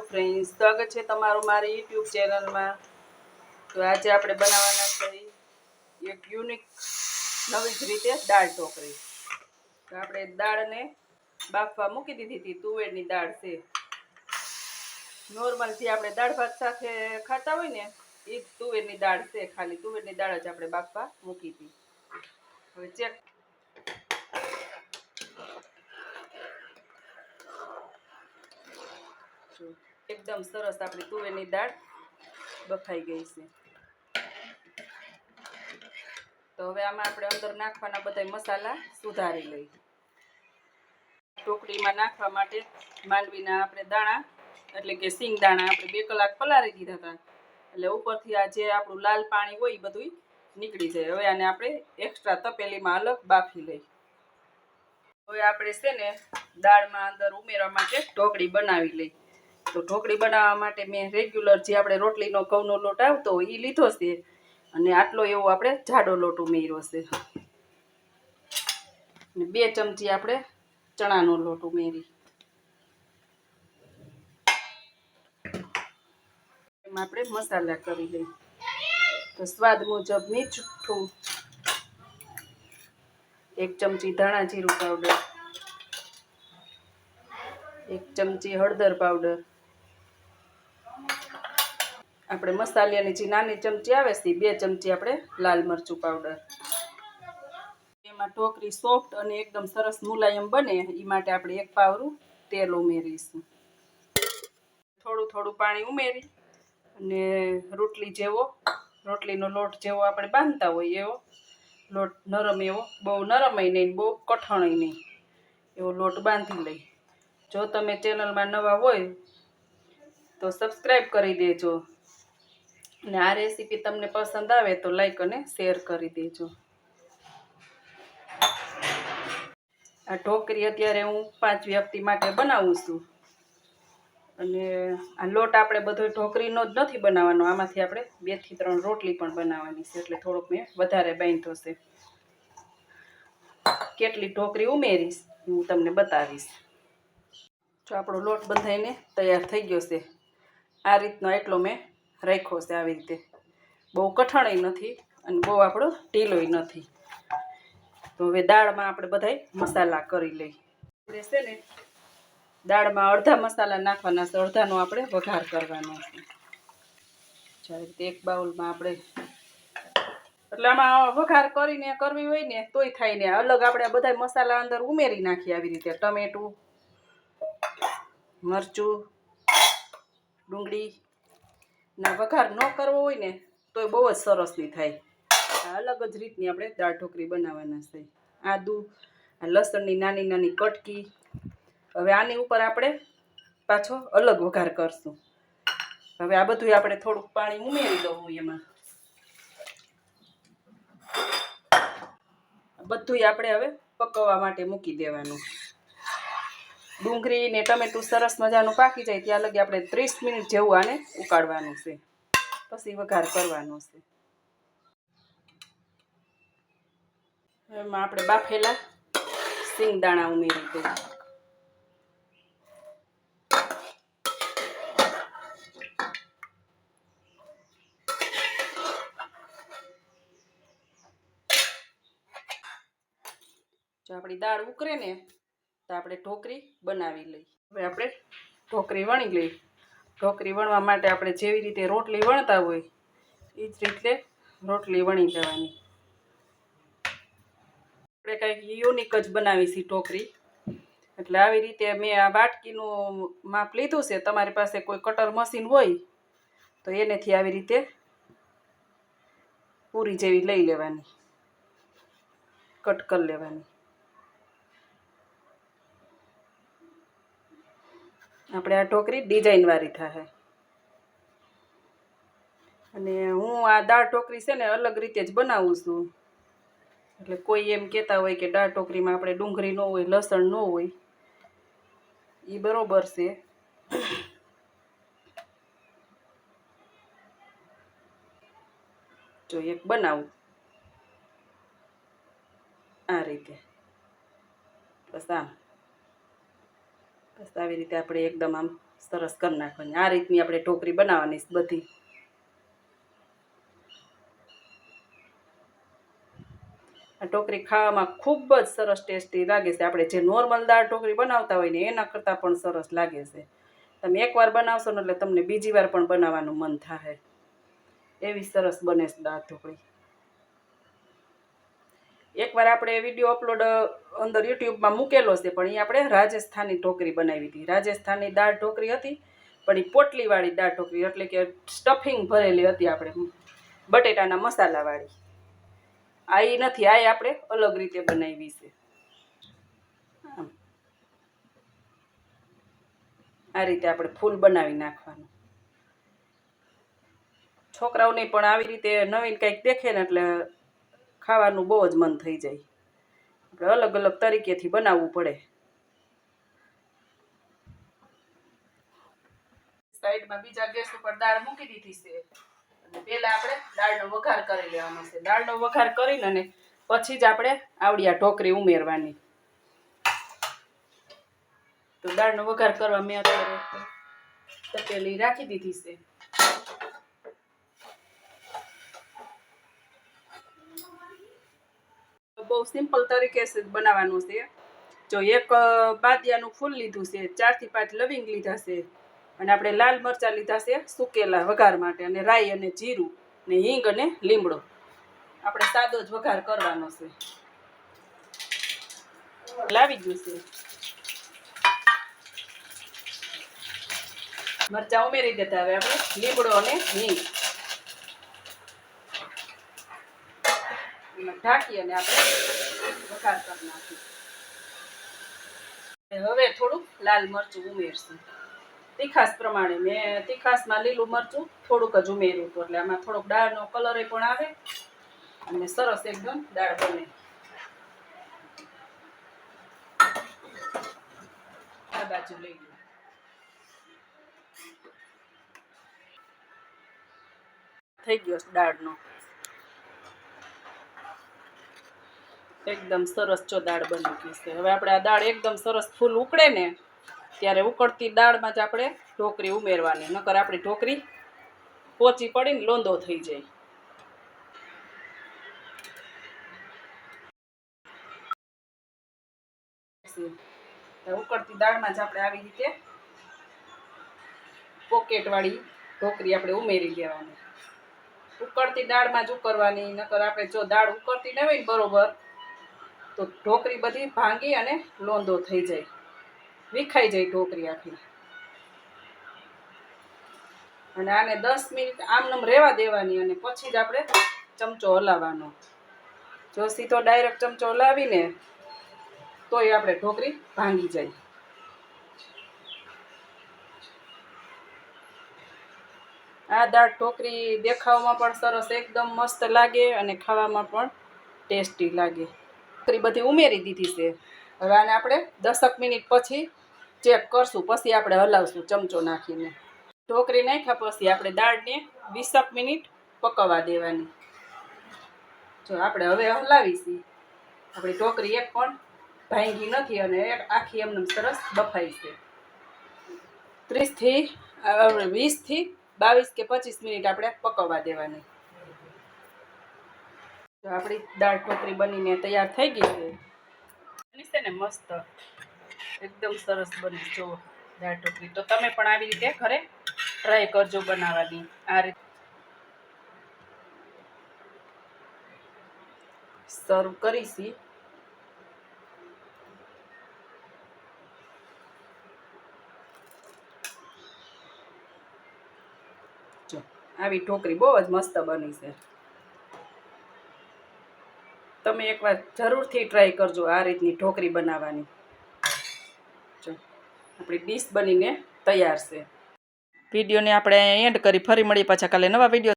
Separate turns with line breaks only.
Friends સ્વાગત છે તમારું મારી યુટ્યુબ ચેનલમાં તો આજે આપણે બનાવવાના છે એક યુનિક નવી જ રીતે દાળ ઢોકળી. તો આપણે દાળને બાફવા મૂકી દીધી હતી, તુવેરની દાળ છે. નોર્મલ જે આપણે દાળ ભાત સાથે ખાતા હોય ને, એ જ તુવેરની દાળ છે. ખાલી તુવેરની દાળ જ આપણે બાફવા મૂકી હતી. હવે ચેક. જો. એકદમ સરસ આપણી તુવેરની દાળ બફાઈ ગઈ છે. તો હવે આમાં આપણે અંદર નાખવાના બધા મસાલા સુધારી લઈ ટોકડીમાં નાખવા માટે માંડવીના આપણે દાણા, એટલે કે સિંગ દાણા આપણે બે કલાક પલાળી દીધા હતા. એટલે ઉપરથી આ જે આપણું લાલ પાણી હોય એ બધું નીકળી જાય. હવે આને આપણે એક્સ્ટ્રા તપેલીમાં અલગ બાફી લઈ હવે આપણે છે ને દાળમાં અંદર ઉમેરવા માટે ઢોકળી બનાવી લઈ તો ઢોકળી બનાવવા માટે મેં રેગ્યુલર જે આપણે રોટલીનો ઘઉંનો લોટ આવતો એ લીધો છે. અને આટલો એવો આપણે જાડો લોટ ઉમેર્યો છે. અને બે ચમચી આપણે ચણાનો લોટ ઉમેરી. એમાં આપણે મસાલા કરી લઈએ. તો સ્વાદ મુજબ મીઠું, એક ચમચી ધાણા જીરું પાવડર એક ચમચી હળદર પાવડર આપણે મસાલિયાની જે નાની ચમચી આવે છે બે ચમચી આપણે લાલ મરચું પાવડર એમાં ટોકરી સોફ્ટ અને એકદમ સરસ મુલાયમ બને એ માટે આપણે એક પાવરું તેલ ઉમેરીશું. થોડું થોડું પાણી ઉમેરી અને રોટલી જેવો, રોટલીનો લોટ જેવો આપણે બાંધતા હોય એવો, લોટ નરમ એવો, બહુ નરમય નહીં, બહુ કઠણય નહીં, એવો લોટ બાંધી લઈ. જો તમે ચેનલમાં નવા હોય તો સબસ્ક્રાઈબ કરી દેજો. અને આ રેસીપી તમને પસંદ આવે તો લાઈક અને શેર કરી દેજો. આ ઢોકરી અત્યારે હું પાંચ વ્યક્તિ માટે બનાવું છું. અને આ લોટ આપણે બધો ઢોકરીનો જ નથી બનાવવાનો, આમાંથી આપણે બેથી ત્રણ રોટલી પણ બનાવવાની છે, એટલે થોડોક મેં વધારે બાંધ્યો છે. કેટલી ઢોકરી ઉમેરીશ, હું તમને બતાવીશ. જો આપણો લોટ બંધાઈને તૈયાર થઈ ગયો છે. આ રીતનો એટલો મેં રાખ્યો છે આવી રીતે. બહુ કઠણય નથી અને બહુ આપણો ઢીલોય નથી. તો હવે દાળમાં આપણે બધાય મસાલા કરી લઈ આપણે છે ને દાળમાં અડધા મસાલા નાખવાના છે, અડધાનો આપણે વઘાર કરવાનો છે. જ્યારે એક બાઉલમાં આપણે એટલે આમાં વઘાર કરીને કરવી હોય ને તોય થાય ને. અલગ આપણે બધા મસાલા અંદર ઉમેરી નાખીએ આવી રીતે. ટમેટું, મરચું, ડુંગળી ના, વઘાર ન કરવો હોય ને તો એ બહુ જ સરસ નહીં થાય. અલગ જ રીતની આપણે દાળ ઢોકળી બનાવવાના છે. આદુ લસણની નાની નાની કટકી. હવે આની ઉપર આપણે પાછો અલગ વઘાર કરશું. હવે આ બધું આપણે થોડુંક પાણી ઉમેરી દઉં એમાં. બધું આપણે હવે પકવવા માટે મૂકી દેવાનું. ડુંગળી ને ટમેટું સરસ મજાનું પાકી જાય ત્યાં લગી આપણે ત્રીસ મિનિટ જેવું આને ઉકાળવાનું છે. પછી વઘાર કરવાનો છે. એમાં આપણે બાફેલા સિંગદાણા ઉમેરી દઈએ. જો આપણી દાળ ઉકળે ને તો આપણે ઢોકરી બનાવી લઈ હવે આપણે ઢોકરી વણી લઈ ઢોકરી વણવા માટે આપણે જેવી રીતે રોટલી વણતા હોય, એ જ રીતે રોટલી વણી લેવાની. આપણે કંઈક યુનિક જ બનાવીશી ઢોકરી. એટલે આવી રીતે મેં આ બાટકીનું માપ લીધું છે. તમારી પાસે કોઈ કટર મશીન હોય, તો એનેથી આવી રીતે પૂરી જેવી લઈ લેવાની. કટ કરી લેવાની. આપણે આ ટોકરી ડિઝાઇનવાળી થાય અને હું આ દાળ ટોકરી છે ને અલગ રીતે જ બનાવું છું. એટલે કોઈ એમ કહેતા હોય કે દાળ ટોકરીમાં આપણે ડુંગળી ન હોય, લસણ ન હોય એ બરોબર છે. જો એક બનાવું. આ રીતે. બસ આમ. બસ આવી રીતે આપણે એકદમ આમ સરસ કરી નાખવાની. આ રીતની આપણે ટોકરી બનાવવાની બધી. આ ઢોકળી ખાવામાં ખૂબ જ સરસ ટેસ્ટી લાગે છે. આપણે જે નોર્મલ દાળ ઢોકળી બનાવતા હોય ને એના કરતાં પણ સરસ લાગે છે. તમે એકવાર બનાવશો ને એટલે તમને બીજી વાર પણ બનાવવાનું મન થાય એવી સરસ બને દાળ ઢોકળી એકવાર આપણે વીડિયો અપલોડ અંદર યુટ્યુબમાં મૂકેલો છે, પણ એ આપણે રાજસ્થાની ઢોકળી બનાવી હતી. રાજસ્થાની દાળ ઢોકળી હતી, પણ એ પોટલીવાળી દાળ ઢોકરી, એટલે કે સ્ટફિંગ ભરેલી હતી આપણે, બટેટાના મસાલાવાળી. આ એ નથી, આ આપણે અલગ રીતે બનાવી છે. આ રીતે આપણે ફૂલ બનાવી નાખવાનું. છોકરાઓને પણ આવી રીતે નવીન કંઈક દેખે ને એટલે ખાવાનું બહુ જ મન થઈ જાય. આપણે અલગ અલગ તરીકેથી બનાવવું પડે. સાઈડમાં બીજા ગેસ ઉપર દાળ મૂકી દીધી છે. અને પહેલા આપણે દાળનો વઘાર કરી લેવાનો છે. દાળનો વઘાર કરીને અને પછી જ આપણે આવડિયા ઢોકરી ઉમેરવાની. તો દાળનો વઘાર કરવા મેં અત્યારે તપેલી રાખી દીધી છે. બહુ સિમ્પલ તરીકે બનાવવાનું છે. જો એક બાદિયાનું ફૂલ લીધું છે, ચારથી પાંચ લવિંગ લીધા છે અને આપણે લાલ મરચાં લીધા છે સુકેલા વઘાર માટે અને રાઈ અને જીરું ને હિંગ અને લીમડો. આપણે સાદો જ વઘાર કરવાનો છે. લાવી ગયું છે. મરચાં ઉમેરી દેતા હવે આપણે લીમડો અને હિંગ. ઢાંકી અને આપણે વઘાર કરી નાખીએ. હવે થોડુંક લાલ મરચું ઉમેરશું. તીખાસ પ્રમાણે મેં તીખાસમાં લીલું મરચું થોડુંક જ ઉમેર્યું હતું, એટલે આમાં થોડોક દાળનો કલર પણ આવે અને સરસ એકદમ દાળ બને. આ બાજુ લઈ લો. થઈ ગયો દાળનો. એકદમ સરસ જો દાળ બની ગઈ છે. હવે આપણે આ દાળ એકદમ સરસ ફૂલ ઉકળે ને, ત્યારે ઉકળતી દાળમાં જ આપણે ઢોકરી ઉમેરવાની. નકર આપણી ઢોકરી પોચી પડીને લોંદો થઈ જાય. ઉકળતી દાળમાં જ આપણે આવી રીતે પોકેટવાળી ઢોકરી આપણે ઉમેરી દેવાની ઉકળતી દાળમાં જ ઉકળવાની, નકર આપણે જો દાળ ઉકળતી ન બરોબર તો ઢોકરી બધી ભાંગી અને લોંદો થઈ જાય. વિખાઈ જાય ઢોકરી આખી. અને આને દસ મિનિટ આમનમ રહેવા દેવાની અને પછી જ આપણે ચમચો હલાવવાનો. જો સીધો ડાયરેક્ટ ચમચો હલાવીને તોય આપણે ઢોકરી ભાંગી જાય. આ દાળ ઢોકરી દેખાવમાં પણ સરસ એકદમ મસ્ત લાગે અને ખાવામાં પણ ટેસ્ટી લાગે. ઢોકરી બધી ઉમેરી દીધી છે. હવે આને આપણે દસક મિનિટ પછી ચેક કરશું, પછી આપણે હલાવશું ચમચો નાખીને. ઢોકરી નાખ્યા પછી આપણે દાળને વીસક મિનિટ પકવવા દેવાની. જો આપણે હવે હલાવીશી. આપણી ઢોકરી એક પણ ભાંગી નથી અને એક આખી એમને સરસ બફાઈ છે. ત્રીસથી વીસથી બાવીસ કે પચીસ મિનિટ આપણે પકવવા દેવાની. આપણી દાળ ઢોકરી બનીને તૈયાર થઈ ગઈ છે. બની છે ને મસ્ત એકદમ સરસ બની જો દાળ ઢોકળી. તો તમે પણ આવી રીતે ઘરે ટ્રાય કરજો બનાવવાની. આ રીતે સર્વ કરીશી. આવી ઢોકળી બહુ જ મસ્ત બની છે. તમે એકવાર જરૂરથી ટ્રાય કરજો આ રીતની ઢોકળી બનાવવાની. જો, આપણી ડીશ બનીને તૈયાર છે. વિડીયોને આપણે એન્ડ કરી. ફરી મળી પાછા કાલે નવા વીડિયો